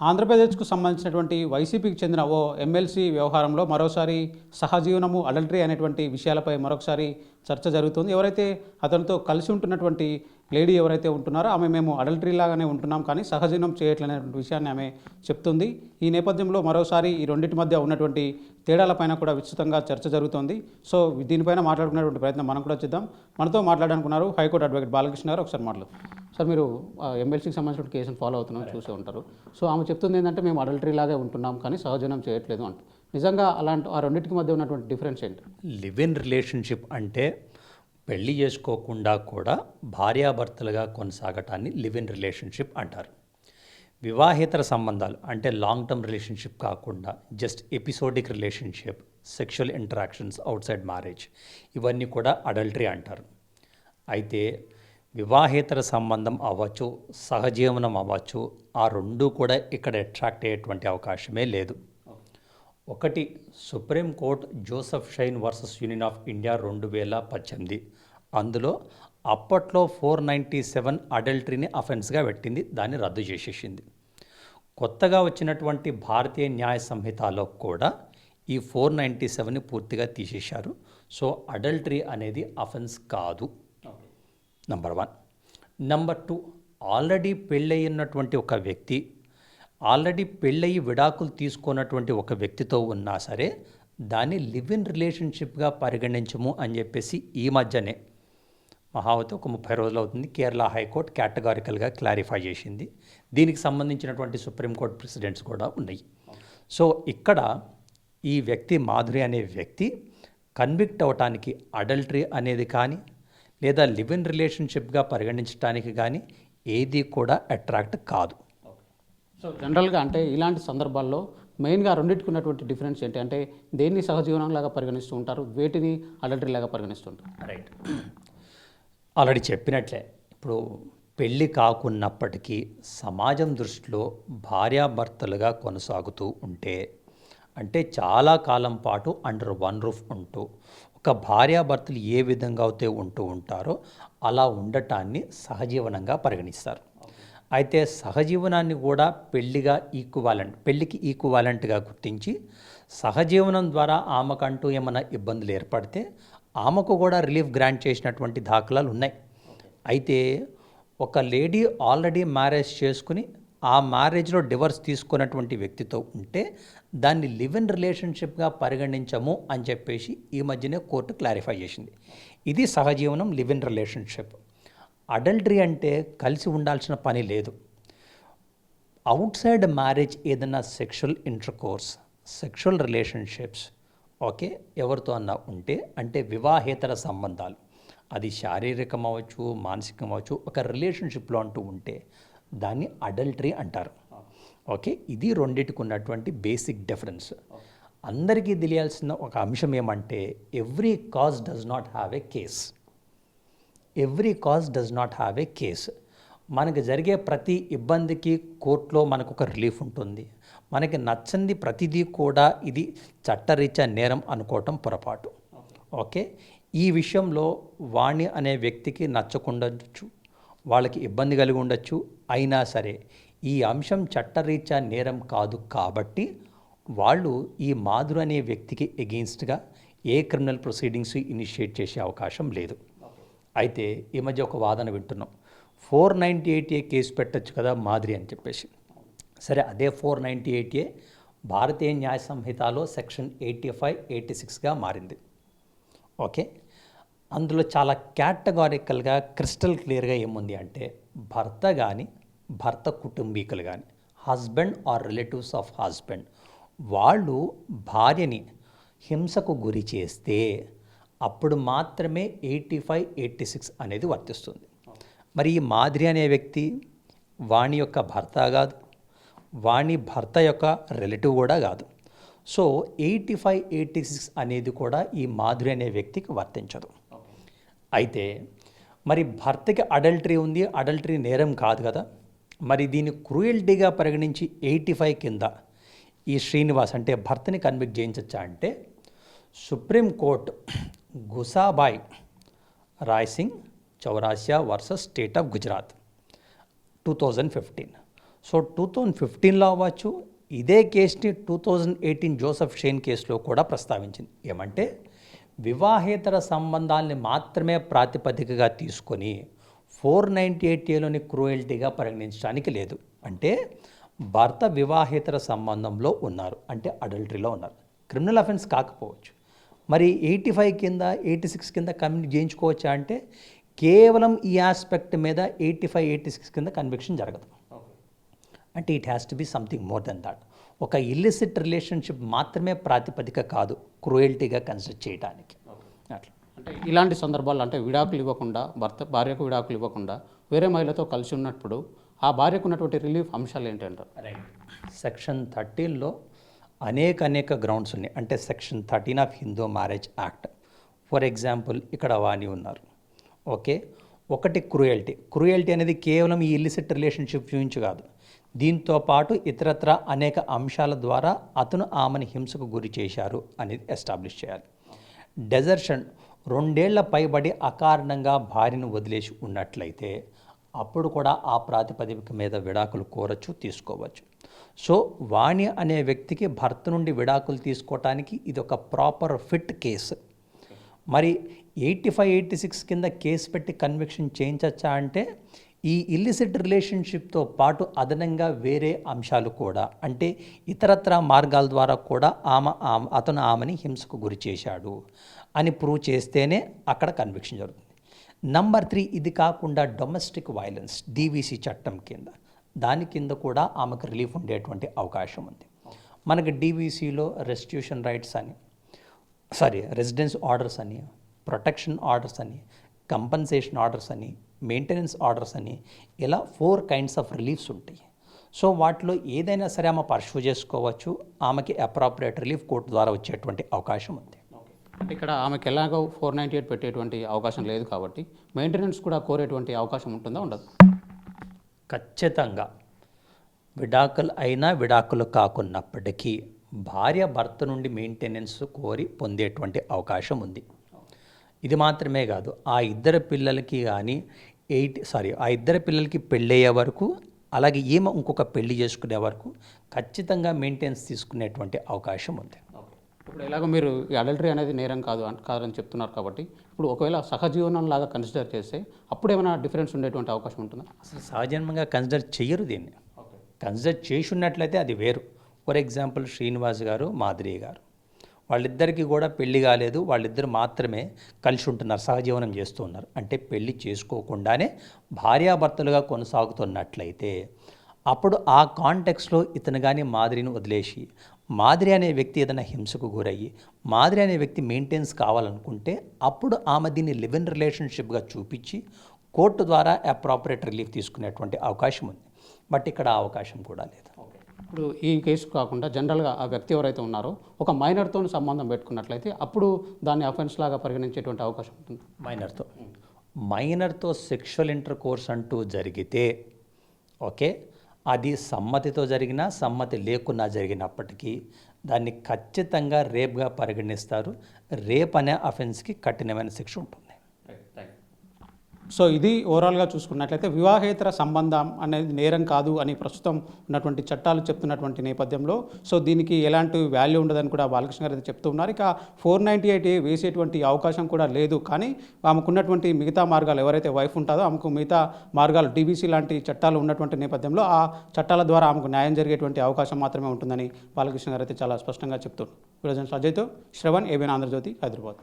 ఆంధ్రప్రదేశ్కు సంబంధించినటువంటి వైసీపీకి చెందిన ఓ ఎమ్మెల్సీ వ్యవహారంలో మరోసారి సహజీవనము అడల్టరీ అనేటువంటి విషయాలపై మరొకసారి చర్చ జరుగుతుంది. ఎవరైతే అతనితో కలిసి ఉంటున్నటువంటి లేడీ ఎవరైతే ఉంటున్నారో ఆమె మేము అడల్టరీ లాగానే ఉంటున్నాం కానీ సహజీవనం చేయట్లనేటువంటి విషయాన్ని ఆమె చెప్తుంది. ఈ నేపథ్యంలో మరోసారి ఈ రెండింటి మధ్య ఉన్నటువంటి తేడాలపైన కూడా విస్తృతంగా చర్చ జరుగుతోంది. సో దీనిపైన మాట్లాడుకునేటువంటి ప్రయత్నం మనం కూడా చేద్దాం. మనతో మాట్లాడాలనుకున్నారు హైకోర్టు అడ్వకేట్ బాలకృష్ణ గారు ఒకసారి మాట్లాడు సార్ మీరు ఎమ్మెల్సీకి సంబంధించిన కేసును ఫాలో అవుతున్నాం చూసే ఉంటారు. సో ఆమె చెప్తుంది ఏంటంటే మేము అడల్టరీ లాగే ఉంటున్నాం కానీ సహజనం చేయట్లేదు అంట. నిజంగా అలాంటి ఆ రెండింటికి మధ్య ఉన్నటువంటి డిఫరెన్స్ ఏంటి? లివ్ ఇన్ రిలేషన్షిప్ అంటే పెళ్ళి చేసుకోకుండా కూడా భార్యాభర్తలుగా కొనసాగటాన్ని లివ్ ఇన్ రిలేషన్షిప్ అంటారు. వివాహేతర సంబంధాలు అంటే లాంగ్ టర్మ్ రిలేషన్షిప్ కాకుండా just episodic relationship sexual interactions outside marriage ఇవన్నీ కూడా అడల్టరీ అంటారు. అయితే వివాహేతర సంబంధం అవ్వచ్చు సహజీవనం అవ్వచ్చు ఆ రెండు కూడా ఇక్కడ అట్రాక్ట్ అయ్యేటువంటి అవకాశమే లేదు. ఒకటి supreme court Joseph Shine versus union of India రెండు వేల పద్దెనిమిది. అందులో అప్పట్లో ఫోర్ నైంటీ సెవెన్ అడల్టరీని అఫెన్స్గా పెట్టింది దాన్ని రద్దు చేసేసింది. కొత్తగా వచ్చినటువంటి భారతీయ న్యాయ సంహితలో కూడా ఈ ఫోర్ నైంటీ సెవెన్ని పూర్తిగా తీసేశారు. సో అడల్టరీ అనేది అఫెన్స్ కాదు. Number one number two already పెళ్ళయినటువంటి ఒక వ్యక్తి ఆల్రెడీ పెళ్ళయి విడాకులు తీసుకున్నటువంటి ఒక వ్యక్తితో ఉన్నా సరే దాన్ని లివ్ ఇన్ రిలేషన్షిప్గా పరిగణించము అని చెప్పేసి ఈ మధ్యనే మహావతి ఒక ముప్పై రోజులు అవుతుంది. కేరళ హైకోర్టు కేటగారికల్గా క్లారిఫై చేసింది. దీనికి సంబంధించినటువంటి సుప్రీంకోర్టు ప్రెసిడెంట్స్ కూడా ఉన్నాయి. సో ఇక్కడ ఈ వ్యక్తి మాధురి అనే వ్యక్తి కన్విక్ట్ అవటానికి అడల్టరీ అనేది కానీ లేదా లివ్ ఇన్ రిలేషన్షిప్గా పరిగణించడానికి కానీ ఏది కూడా అట్రాక్ట్ కాదు. సో జనరల్గా అంటే ఇలాంటి సందర్భాల్లో మెయిన్గా రెండింటికి ఉన్నటువంటి డిఫరెన్స్ ఏంటి? అంటే దేన్ని సహజీవనంలాగా పరిగణిస్తూ ఉంటారు? వేటిని అడల్టరీ లాగా పరిగణిస్తుంటారు రైట్ ఆల్రెడీ చెప్పినట్లే. ఇప్పుడు పెళ్ళి కాకున్నప్పటికీ సమాజం దృష్టిలో భార్యాభర్తలుగా కొనసాగుతూ ఉంటే అంటే చాలా కాలం పాటు అండర్ వన్ రూఫ్ ఉంటూ ఒక భార్యాభర్తలు ఏ విధంగా అయితే ఉంటూ ఉంటారో అలా ఉండటాన్ని సహజీవనంగా పరిగణిస్తారు. అయితే సహజీవనాన్ని కూడా పెళ్ళిగా ఈక్వాలెంట్ పెళ్ళికి ఈక్వాలెంట్గా గుర్తించి సహజీవనం ద్వారా ఆమెకంటూ ఏమైనా ఇబ్బందులు ఏర్పడితే ఆమెకు కూడా రిలీఫ్ గ్రాంట్ చేసినటువంటి దాఖలాలు ఉన్నాయి. అయితే ఒక లేడీ ఆల్రెడీ మ్యారేజ్ చేసుకుని ఆ మ్యారేజ్లో డివర్స్ తీసుకున్నటువంటి వ్యక్తితో ఉంటే దాన్ని లివ్ ఇన్ రిలేషన్షిప్గా పరిగణించము అని చెప్పేసి ఈ మధ్యనే కోర్టు క్లారిఫై చేసింది. ఇది సహజీవనం లివ్ ఇన్ రిలేషన్షిప్ అడల్టరీ అంటే కలిసి ఉండాల్సిన పని లేదు. అవుట్ సైడ్ మ్యారేజ్ ఏదైనా sexual intercourse sexual relationships okay ఎవరితో అన్నా ఉంటే అంటే వివాహేతర సంబంధాలు. అది శారీరకం అవ్వచ్చు మానసికం అవ్వచ్చు ఒక రిలేషన్షిప్లో అంటూ ఉంటే దాన్ని అడల్టరీ అంటారు. ఓకే? ఇది రెండింటికి ఉన్నటువంటి బేసిక్ డిఫరెన్స్. అందరికీ తెలియాల్సిన ఒక అంశం ఏమంటే every cause does not have a case. Every cause does not have a case. మనకి జరిగే ప్రతి ఇబ్బందికి కోర్టులో మనకు ఒక రిలీఫ్ ఉంటుంది. మనకి నచ్చంది ప్రతిదీ కూడా ఇది చట్టరీత్యా నేరం అనుకోవటం పొరపాటు. ఓకే? ఈ విషయంలో వాణి అనే వ్యక్తికి నచ్చకుండొచ్చు. వాళ్ళకి ఇబ్బంది కలిగి ఉండొచ్చు. అయినా సరే ఈ అంశం చట్టరీత్యా నేరం కాదు కాబట్టి వాళ్ళు ఈ మాధురు అనే వ్యక్తికి ఎగెయిన్స్ట్గా ఏ క్రిమినల్ ప్రొసీడింగ్స్ ఇనిషియేట్ చేసే అవకాశం లేదు. అయితే ఈ మధ్య ఒక వాదన వింటున్నాం. Four ninety eight A case పెట్టచ్చు కదా మాదిరి అని చెప్పేసి. సరే అదే ఫోర్ నైంటీ ఎయిట్ ఏ భారతీయ న్యాయ సంహితలో సెక్షన్ ఎయిటీ ఫైవ్ ఎయిటీ సిక్స్గా మారింది. ఓకే? అందులో చాలా క్యాటగారికల్గా క్రిస్టల్ క్లియర్గా ఏముంది అంటే భర్త కానీ భర్త కుటుంబీకులు కానీ husband or relatives of husband వాళ్ళు భార్యని హింసకు గురి చేస్తే అప్పుడు మాత్రమే ఎయిటీ ఫైవ్ ఎయిటీ సిక్స్ అనేది వర్తిస్తుంది. మరి ఈ మాదిరి అనే వ్యక్తి వాణి యొక్క భర్త కాదు వాణి భర్త యొక్క రిలేటివ్ కూడా కాదు. So eighty five eighty six అనేది కూడా ఈ మాధురి అనే వ్యక్తికి వర్తించదు. అయితే మరి భర్తకి అడల్టరీ ఉంది అడల్టరీ నేరం కాదు కదా. మరి దీన్ని క్రూయల్టీగా పరిగణించి ఎయిటీ ఫైవ్ కింద ఈ శ్రీనివాస్ అంటే భర్తని కన్విక్ట్ చేయించచ్చా అంటే supreme court గుసాబాయ్ Rai Singh Chaurasia versus state of Gujarat two thousand fifteen. So two thousand ఫిఫ్టీన్లో అవ్వచ్చు. ఇదే కేసుని two thousand eighteen Joseph Shine కేసులో కూడా ప్రస్తావించింది. ఏమంటే వివాహేతర సంబంధాలని మాత్రమే ప్రాతిపదికగా తీసుకొని ఫోర్ నైంటీ ఎయిట్ ఏలోని క్రూయల్టీగా పరిగణించడానికి లేదు. అంటే భర్త వివాహేతర సంబంధంలో ఉన్నారు. అంటే అడల్టరీలో ఉన్నారు. క్రిమినల్ అఫెన్స్ కాకపోవచ్చు. మరి ఎయిటీ ఫైవ్ కింద ఎయిటీ సిక్స్ కింద కమ్యూనిట్ చేయించుకోవచ్చా అంటే కేవలం ఈ ఆస్పెక్ట్ మీద ఎయిటీ ఫైవ్ ఎయిటీ సిక్స్ కింద కన్విక్షన్ జరగదు. అంటే it has to be something more than that. ఒక ఇల్లిసిట్ రిలేషన్షిప్ మాత్రమే ప్రాతిపదిక కాదు క్రూయల్టీగా కన్సిడర్ చేయడానికి అట్లా. అంటే ఇలాంటి సందర్భాల్లో అంటే విడాకులు ఇవ్వకుండా భర్త భార్యకు విడాకులు ఇవ్వకుండా వేరే మహిళతో కలిసి ఉన్నప్పుడు ఆ భార్యకు ఉన్నటువంటి రిలీఫ్ అంశాలు ఏంటంటారు? రైట్ సెక్షన్ థర్టీన్లో అనేక అనేక గ్రౌండ్స్ ఉన్నాయి. అంటే section thirteen of Hindu marriage act for example ఇక్కడ వాణి ఉన్నారు. ఓకే ఒకటి క్రూయల్టీ. క్రూయల్టీ అనేది కేవలం ఈ ఇల్లిసిట్ రిలేషన్షిప్ గురించి కాదు. దీంతో పాటు ఇతరత్ర అనేక అంశాల ద్వారా అతను ఆమెను హింసకు గురి చేశారు అనేది ఎస్టాబ్లిష్ చేయాలి. డెజర్షన్ రెండేళ్ళ పైబడి అకారణంగా భార్యను వదిలేసి ఉన్నట్లయితే అప్పుడు కూడా ఆ ప్రాతిపదిక మీద విడాకులు కోరచ్చు తీసుకోవచ్చు. సో వాణి అనే వ్యక్తికి భర్త నుండి విడాకులు తీసుకోవటానికి ఇది ఒక ప్రాపర్ ఫిట్ కేసు. మరి ఎయిటీ ఫైవ్ ఎయిటీ సిక్స్ కింద కేసు పెట్టి కన్విక్షన్ చేయించచ్చా అంటే ఈ ఇల్లిసిట్ రిలేషన్షిప్తో పాటు అదనంగా వేరే అంశాలు కూడా అంటే ఇతరత్ర మార్గాల ద్వారా కూడా ఆమె ఆమె- అతను ఆమెని హింసకు గురి చేశాడు అని ప్రూవ్ చేస్తేనే అక్కడ కన్విక్షన్ జరుగుతుంది. నంబర్ త్రీ ఇది కాకుండా డొమెస్టిక్ వైలెన్స్ డీవీసీ చట్టం కింద. దాని కింద కూడా ఆమెకు రిలీఫ్ ఉండేటువంటి అవకాశం ఉంది. మనకి డీవీసీలో రెస్టిట్యూషన్ రైట్స్ అని సారీ రెసిడెన్స్ ఆర్డర్స్ అని ప్రొటెక్షన్ ఆర్డర్స్ అని కంపన్సేషన్ ఆర్డర్స్ అని మెయింటెనెన్స్ ఆర్డర్స్ అని ఇలా ఫోర్ కైండ్స్ ఆఫ్ రిలీఫ్స్ ఉంటాయి. సో వాటిలో ఏదైనా సరే ఆమె పర్ష్యూ చేసుకోవచ్చు ఆమెకి అప్రాప్రియేట్ రిలీఫ్ కోర్టు ద్వారా వచ్చేటువంటి అవకాశం ఉంది. అంటే ఇక్కడ ఆమెకి ఎలాగో ఫోర్ నైంటీ ఎయిట్ పెట్టేటువంటి అవకాశం లేదు కాబట్టి మెయింటెనెన్స్ కూడా కోరేటువంటి అవకాశం ఉంటుందా ఉండదు? ఖచ్చితంగా. విడాకులు అయినా విడాకులు కాకున్నప్పటికీ భార్య భర్త నుండి మెయింటెనెన్స్ కోరి పొందేటువంటి అవకాశం ఉంది. ఇది మాత్రమే కాదు ఆ ఇద్దరు పిల్లలకి కానీ ఎయిట్ సారీ ఆ ఇద్దరు పిల్లలకి పెళ్ళయ్యే వరకు అలాగే ఈమె ఇంకొక పెళ్ళి చేసుకునే వరకు ఖచ్చితంగా మెయింటెనెన్స్ తీసుకునేటువంటి అవకాశం ఉంది. ఇప్పుడు ఎలాగో మీరు అడల్టరీ అనేది నేరం కాదు కాదని చెప్తున్నారు కాబట్టి ఇప్పుడు ఒకవేళ సహజీవనం లాగా కన్సిడర్ చేస్తే అప్పుడు ఏమైనా డిఫరెన్స్ ఉండేటువంటి అవకాశం ఉంటుందా? అసలు సహజన్మంగా కన్సిడర్ చెయ్యరు దీన్ని. కన్సిడర్ చేసి ఉన్నట్లయితే అది వేరు. ఫర్ ఎగ్జాంపుల్ శ్రీనివాస్ గారు మాధురి గారు. వాళ్ళిద్దరికీ కూడా పెళ్ళి కాలేదు. వాళ్ళిద్దరు మాత్రమే కలిసి ఉంటున్నారు సహజీవనం చేస్తూ ఉన్నారు. అంటే పెళ్ళి చేసుకోకుండానే భార్యాభర్తలుగా కొనసాగుతున్నట్లయితే అప్పుడు ఆ కాంటెక్స్లో ఇతను కానీ మాదిరిని వదిలేసి మాదిరి అనే వ్యక్తి ఏదైనా హింసకు గురయ్యి మాదిరి అనే వ్యక్తి మెయింటెన్స్ కావాలనుకుంటే అప్పుడు ఆమె దీన్ని లివ్ ఇన్ రిలేషన్షిప్గా చూపించి కోర్టు ద్వారా అప్రాపరేట్ రిలీఫ్ తీసుకునేటువంటి అవకాశం ఉంది. బట్ ఇక్కడ ఆ అవకాశం కూడా లేదు. ఇప్పుడు ఈ కేసు కాకుండా జనరల్గా ఆ వ్యక్తి ఎవరైతే ఉన్నారో ఒక మైనర్తో సంబంధం పెట్టుకున్నట్లయితే అప్పుడు దాన్ని అఫెన్స్ లాగా పరిగణించేటువంటి అవకాశం ఉంటుంది. మైనర్తో. మైనర్తో సెక్షువల్ ఇంటర్ కోర్స్ అంటూ జరిగితే ఓకే అది సమ్మతితో జరిగినా సమ్మతి లేకున్నా జరిగినప్పటికీ దాన్ని ఖచ్చితంగా రేప్గా పరిగణిస్తారు. రేప్ అనే అఫెన్స్కి కఠినమైన శిక్ష ఉంటుంది. సో ఇది ఓవరాల్గా చూసుకున్నట్లయితే వివాహేతర సంబంధం అనేది నేరం కాదు అని ప్రస్తుతం ఉన్నటువంటి చట్టాలు చెప్తున్నటువంటి నేపథ్యంలో. సో దీనికి ఎలాంటి వాల్యూ ఉండదని కూడా బాలకృష్ణ గారు అయితే చెప్తూ ఉన్నారు. ఇక ఫోర్ నైంటీ ఎయిట్ వేసేటువంటి అవకాశం కూడా లేదు. కానీ ఆమెకున్నటువంటి మిగతా మార్గాలు ఎవరైతే వైఫ్ ఉంటుందో ఆమెకు మిగతా మార్గాలు డీబీసీ లాంటి చట్టాలు ఉన్నటువంటి నేపథ్యంలో ఆ చట్టాల ద్వారా ఆమెకు న్యాయం జరిగేటువంటి అవకాశం మాత్రమే ఉంటుందని బాలకృష్ణ గారు అయితే చాలా స్పష్టంగా చెప్తున్నారు. ఈరోజు అజయ్తో శ్రవణ్ ఏబిఎన్ ఆంధ్రజ్యోతి హైదరాబాద్.